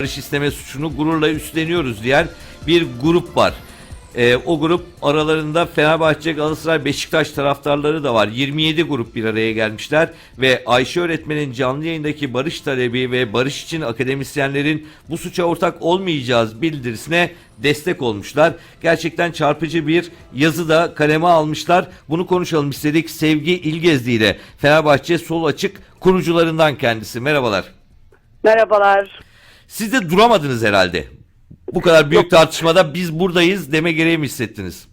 barış isteme suçunu gururla üstleniyoruz diyen bir grup var. Ee, o grup aralarında Fenerbahçe, Galatasaray, Beşiktaş taraftarları da var. 27 grup bir araya gelmişler ve Ayşe öğretmenin canlı yayındaki barış talebi ve barış için akademisyenlerin bu suça ortak olmayacağız bildirisine destek olmuşlar. Gerçekten çarpıcı bir yazı da kaleme almışlar. Bunu konuşalım istedik. Sevgi İlgezdi ile Fenerbahçe Sol Açık kurucularından kendisi. Merhabalar. Merhabalar. Siz de duramadınız herhalde. Bu kadar büyük tartışmada biz buradayız deme gereği mi hissettiniz?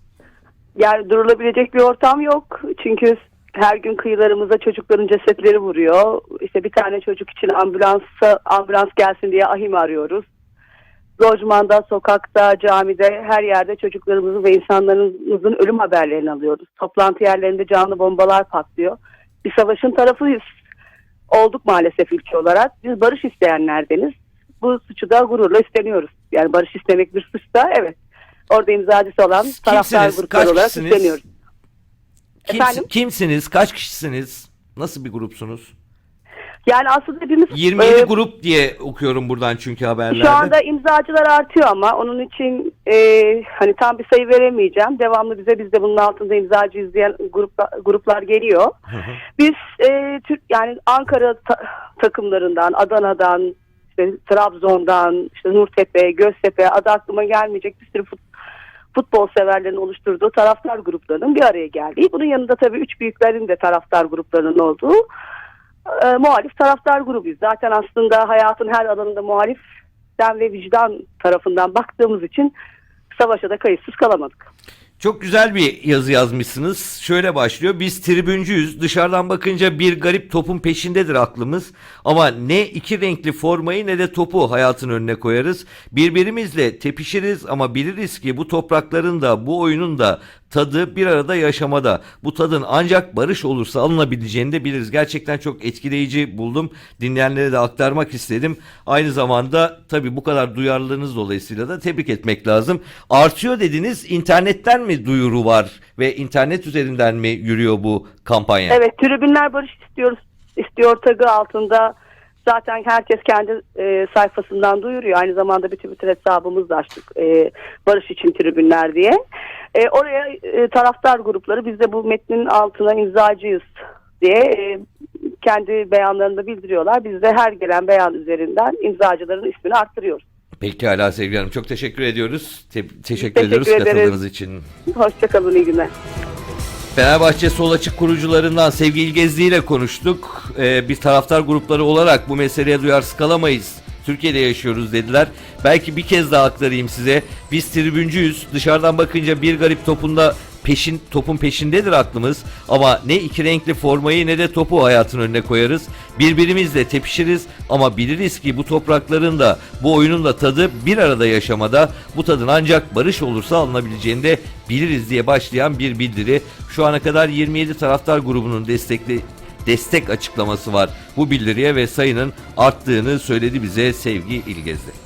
Yani durulabilecek bir ortam yok. Çünkü her gün kıyılarımıza çocukların cesetleri vuruyor. İşte bir tane çocuk için ambulansa ambulans gelsin diye ahim arıyoruz. Lojmanda, sokakta, camide, her yerde çocuklarımızın ve insanlarımızın ölüm haberlerini alıyoruz. Toplantı yerlerinde canlı bombalar patlıyor. Bir savaşın tarafıyız. Olduk maalesef ülke olarak. Biz barış isteyenlerdeniz. Bu suçu da gururla üstleniyoruz. Yani barış istemek bir suçsa evet. Orada imzacısı olan Siz taraftar kimsiniz? grupları Kaç olarak kişisiniz? üstleniyoruz. Efendim? kimsiniz? Kaç kişisiniz? Nasıl bir grupsunuz? Yani aslında hepimiz 27 e, grup diye okuyorum buradan çünkü haberlerde. Şu anda imzacılar artıyor ama onun için e, hani tam bir sayı veremeyeceğim. Devamlı bize biz de bunun altında imzacı izleyen gruplar, gruplar geliyor. Hı hı. Biz e, Türk yani Ankara ta- takımlarından, Adana'dan, işte Trabzon'dan, işte Nurtepe, Göztepe adı aklıma gelmeyecek bir sürü fut, futbol severlerin oluşturduğu taraftar gruplarının bir araya geldiği. Bunun yanında tabii üç büyüklerin de taraftar gruplarının olduğu e, muhalif taraftar grubuyuz. Zaten aslında hayatın her alanında muhaliften ve vicdan tarafından baktığımız için savaşa da kayıtsız kalamadık. Çok güzel bir yazı yazmışsınız. Şöyle başlıyor. Biz tribüncüyüz. Dışarıdan bakınca bir garip topun peşindedir aklımız. Ama ne iki renkli formayı ne de topu hayatın önüne koyarız. Birbirimizle tepişiriz ama biliriz ki bu toprakların da bu oyunun da tadı bir arada yaşamada. Bu tadın ancak barış olursa alınabileceğini de biliriz. Gerçekten çok etkileyici buldum. Dinleyenlere de aktarmak istedim. Aynı zamanda tabii bu kadar duyarlılığınız dolayısıyla da tebrik etmek lazım. Artıyor dediniz. İnternetten mi duyuru var ve internet üzerinden mi yürüyor bu kampanya? Evet tribünler barış istiyoruz istiyor tagı altında zaten herkes kendi e, sayfasından duyuruyor. Aynı zamanda bir Twitter hesabımız da açtık e, barış için tribünler diye. E, oraya e, taraftar grupları biz de bu metnin altına imzacıyız diye e, kendi beyanlarında bildiriyorlar. Biz de her gelen beyan üzerinden imzacıların ismini arttırıyoruz. Pekala Sevgi Hanım. Çok teşekkür ediyoruz. Te- teşekkür, Teşekkür ediyoruz ederiz. katıldığınız için. Hoşçakalın iyi günler. Fenerbahçe Sol Açık kurucularından Sevgi İlgezdi ile konuştuk. Ee, bir taraftar grupları olarak bu meseleye duyarsız kalamayız. Türkiye'de yaşıyoruz dediler. Belki bir kez daha aktarayım size. Biz tribüncüyüz. Dışarıdan bakınca bir garip topunda peşin topun peşindedir aklımız. Ama ne iki renkli formayı ne de topu hayatın önüne koyarız. Birbirimizle tepişiriz ama biliriz ki bu toprakların da bu oyunun da tadı bir arada yaşamada. Bu tadın ancak barış olursa alınabileceğini de biliriz diye başlayan bir bildiri. Şu ana kadar 27 taraftar grubunun destekli destek açıklaması var bu bildiriye ve sayının arttığını söyledi bize Sevgi İlgezli.